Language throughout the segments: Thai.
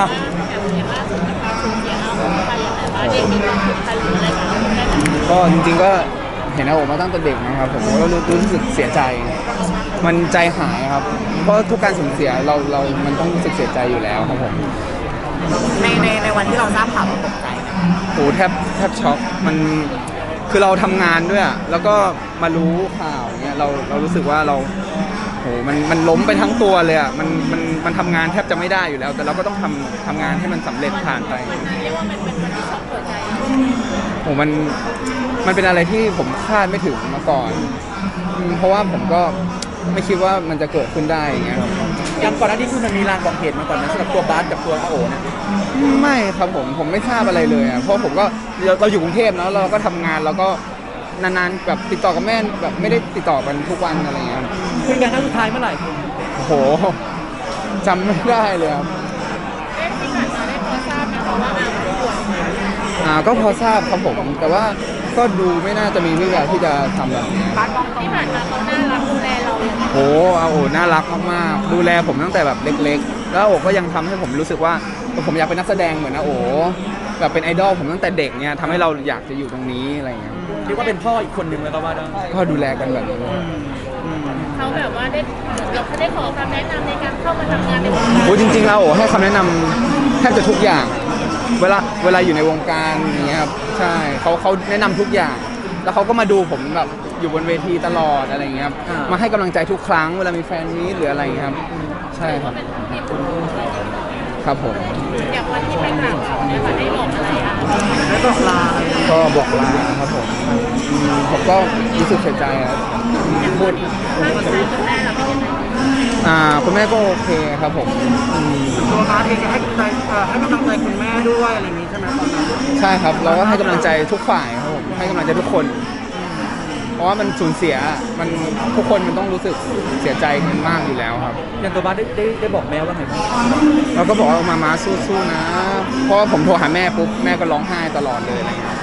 ความผูกพันหรืออะไรกับเราได้ไหมก็จริงๆก็เห็นอาโอมาตั้งแต่เด็กนะครับผมก็รู้รู้สึกเสียใจ มันใจหายครับ เพราะทุกการสูญเสียเราเรามันต้องรู้สึกเสียใจอยู่แล้วครับผมในในในวันที่เราทราบข่าวเราตกใจไหมโหแทบแทบช็อกมันคือเราทำงานด้วยอะแล้วก็มารู้ข่าวเนี้ยเราเรารู้สึกว่าเรา โหมันมันล้มไปทั้งตัวเลยอะมันมันมันทำงานแทบจะไม่ได้อยู่แล้ว แต่เราก็ต้องทำทำงานให้มันสำเร็จผ่านไปวันนั้นเรียกว่ามันเป็นวันที่ช็อกหัวใจเราโหมันมันเป็นอะไรที่ผมคาดไม่ถึงมาก่อนอืมเพราะว่าผมก็ไม่คิดว่ามันจะเกิดขึ้นได้อย่างเงี้ยครับยังก่อนหน้านี้คือมันมีลางบอกเหตุมาก่อนนะสำหรับตัวบาสกับตัวอาโอเนี่ยไม่ครับผมผมไม่ทราบอะไรเลยอะเพราะผมก็เราเราอยู่กรุงเทพเนาะเราก็ทำงานเราก็นานๆแบบติดต่อกับแม่แบบไม่ได้ติดต่อกันทุกวันอะไรเงี้ยคุ ยกันครั้งสุดท้ายเมื่อไหร่คุณโอ้โหจำไม่ได้เลยครับเอ๊ะที่ผ่านมาได้พอทราบไหมคะว่าอาป่วยอ่าก็พอทราบครับผม แต่ว่าก็ดูไม่น่าจะมีวิธีที่จะทำแบบนี้ที่ผ่านมาเขาน่ารักดูแลเราอย่างไรโอ้อาโอน่ารักมากๆดูแลผมตั้งแต่แบบเล็ก ๆ แล้วอาโอก็ยังทำให้ผมรู้สึกว่าผมอยากเป็นนักแสดงเหมือนอาโอแบบเป็นไอดอลผมตั้งแต่เด็กเนี่ยทำให้เราอยากจะอยู่ตรงนี้อะไรอย่างเงี้ยเรียกว่าเป็นพ่ออีกคนหนึ่งแล้วก็ว่าได้ ก็ดูแลกันแบบนี้ เลยเขาแบบว่าได้เราเขาได้ขอคำแนะนำในการเข้ามาทำงานในวงการโอ้จริงๆแล้วโอ้ให้คำแนะนำแทบจะทุกอย่าง เวลาเวลาอยู่ในวงการอย่างเงี้ยครับใช่เขาเขาแนะนำทุกอย่าง แล้วเขาก็มาดูผมแบบอยู่บนเวทีตลอดอะไรอย่างเงี้ยครับมาให้กำลังใจทุกครั้งเวลามีแฟนมีตหรืออะไรอย่างเงี้ยครับใช่ครับเป็นผู้มีบุญคุณครับผม อย่างวันที่ไปกราบเขาเนี่ยค่ะได้บอกอะไรอะแล้วบอกลาอะไรก็บอกลาครับผมอืมผมก็รู้สึกเสียใจครับพูดถ้าใจคุณแม่เราเป็นยังไงอ่าคุณแม่ก็โอเคครับผมอืมตัวบาสเองจะให้กำลังใจเอ่อให้กำลังใจคุณแม่ด้วยอะไรอย่างนี้ใช่ไหมตอนนั้น ใช่ครับ เราก็ให้กำลังใจทุกฝ่ายครับผมให้กำลังใจทุกคนเพ ราะว่ามันสูญเสียมันทุกคนมันต้องรู้สึกเสียใจกันมากอยู่แล้วครับ อย่างตัวบาสได้ได้ได้บอกแม่ว่าไงบ้างเราก็บอกว่ามามาสู้ๆนะ เพราะว่าผมโทรหาแม่ปุ๊บแม่ก็ร้องไห้ตลอดเลยอะไรเงี้ย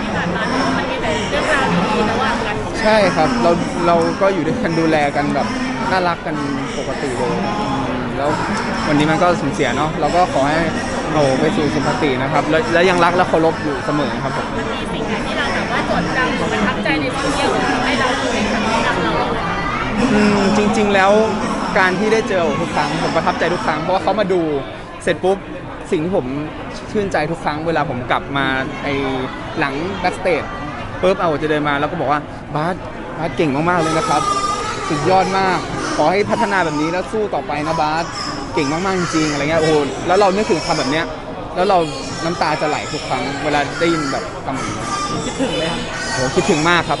ที่ผ่านมาเนี่ยมันมีแต่เรื่องราวดีๆระหว่างกันใช่ครับเราเราก็อยู่ด้วยกันดูแลกันแบบน่ารักกันปกติเลยแล้ววันนี้มันก็สูญเสียเนาะเราก็ขอให้โอ้ไปสู่สุคตินะครับ แล้วแล้วยังรักและเคารพอยู่เสมอครับผม มันมีสิ่งไหนที่เราแบบว่าจด อืมจริง ๆ แล้วการที่ได้เจอทุกครั้งผมประทับใจทุกครั้งเพราะว่าเขามาดูเสร็จปุ๊บสิ่งที่ผมชื่นใจทุกครั้งเวลาผมกลับมาไอหลังแบ็กสเตจปุ๊บเอาจะเดินมาแล้วก็บอกว่าบาสบาสเก่งมากๆเลยนะครับ สุดยอดมาก ขอให้พัฒนาแบบนี้แล้วสู้ต่อไปนะบาสเก่งมากๆจริงๆอะไรเงี้ยโอ้โหแล้วเรานึกถึงคำแบบเนี้ยแล้วเราน้ำตาจะไหลทุกครั้งเวลาได้ยินแบบคำแบบนี้คิดถึงเลยครับโอ้โหคิดถึงมากครับ